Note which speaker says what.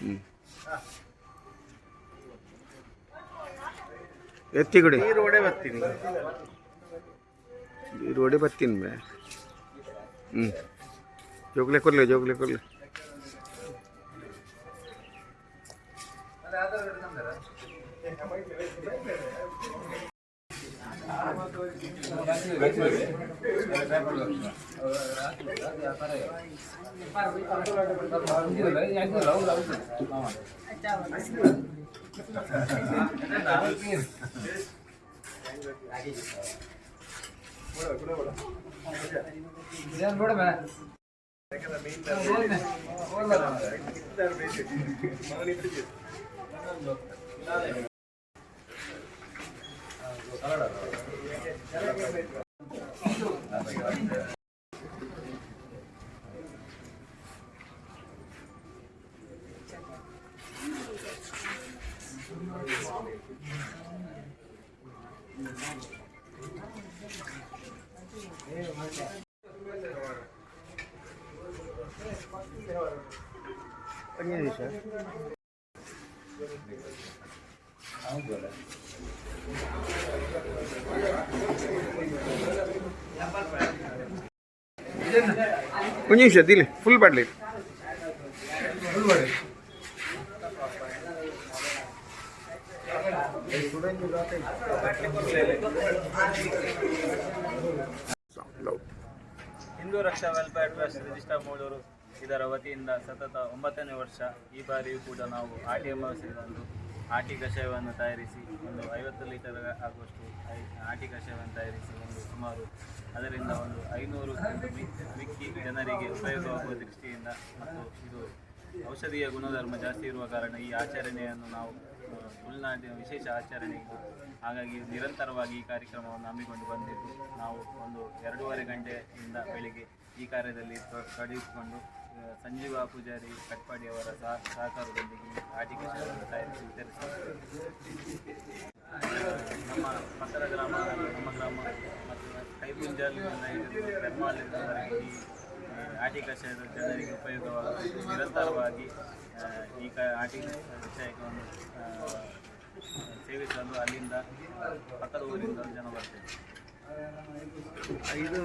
Speaker 1: ಹ್ಞೂ ಎತ್ತಿಗುಡಿ
Speaker 2: ನೀರು ಒಡೆ ಬರ್ತೀನಿ
Speaker 1: ಈ ರೋಡೆ ಬರ್ತೀನಿ ಬೇ ಹ್ಞೂ ಜೋಗ್ಲೆ ಕೊರ್ಲೆ ಜೋಗ್ಲೆ ಕೊರ್ಲೆ மீன் Penyidik sih. Boleh. ಒಂದು ನಿಮಿಷ ದಿಲ್ಲಿ ಫುಲ್ ಬಾಡ್ಲಿ.
Speaker 3: Hindu Raksha welfare trust register Mudur ಇದರ ವತಿಯಿಂದ ಸತತ ಒಂಬತ್ತನೇ ವರ್ಷ ಈ ಬಾರಿಯೂ ಕೂಡ ನಾವು ಆಟಿ ಅಮಾವಾಸ್ಯೆದಂದು ಆಟಿ ಕಷಾಯವನ್ನು ತಯಾರಿಸಿ ಒಂದು ಐವತ್ತು ಲೀಟರ್ ಆಗುವಷ್ಟು ಐ- ಆಟಿ ಕಷಾಯವನ್ನು ತಯಾರಿಸಿ ಒಂದು ಸುಮಾರು ಅದರಿಂದ ಒಂದು ಐನೂರು ಮಿಕ್ಕಿ ಜನರಿಗೆ ಉಪಯೋಗವಾಗುವ ದೃಷ್ಟಿಯಿಂದ ಮತ್ತು ಇದು ಔಷಧೀಯ ಗುಣಧರ್ಮ ಜಾಸ್ತಿ ಇರುವ ಕಾರಣ ಈ ಆಚರಣೆಯನ್ನು ನಾವು ತುಳುನಾಡಿನ ವಿಶೇಷ ಆಚರಣೆ ಇದು. ಹಾಗಾಗಿ ನಿರಂತರವಾಗಿ ಈ ಕಾರ್ಯಕ್ರಮವನ್ನು ಹಮ್ಮಿಕೊಂಡು ಬಂದಿದ್ದು ನಾವು ಒಂದು ಎರಡೂವರೆ ಗಂಟೆಯಿಂದ ಬೆಳಿಗ್ಗೆ ಈ ಕಾರ್ಯದಲ್ಲಿ ತೊಡಗಿಸಿಕೊಂಡು ಸಂಜೀವ ಪೂಜಾರಿ ಕಟ್ಪಾಡಿ ಅವರ ಸಹಕಾರದೊಂದಿಗೆ ಆಟಿಕೆ ಶಾಲೆಯನ್ನು ತಯಾರಿಸಿ ವಿತರಿಸಿದ್ದೇವೆ ನಮ್ಮ ಪಕ್ಕದ ಗ್ರಾಮ ನಮ್ಮ ಗ್ರಾಮ ಮತ್ತು ಕೈಪುಂಜಾಲಿನಿಂದ ಹಿಡಿದು ಧರ್ಮಾಲಿನವರೆಗೆ ಈ ಕಷಾಯದ ಜನರಿಗೆ ಉಪಯೋಗವಾಗುವುದು ನಿರಂತರವಾಗಿ ಈ ಕ ಆಟಿ ಕಷಾಯವನ್ನು ಆ, ಸೇವಿಸಲು ಅಲ್ಲಿಂದ ಪಕ್ಕದ ಊರಿಂದ ಜನ ಬರ್ತೇವೆ
Speaker 2: ಸಿದ್ಧ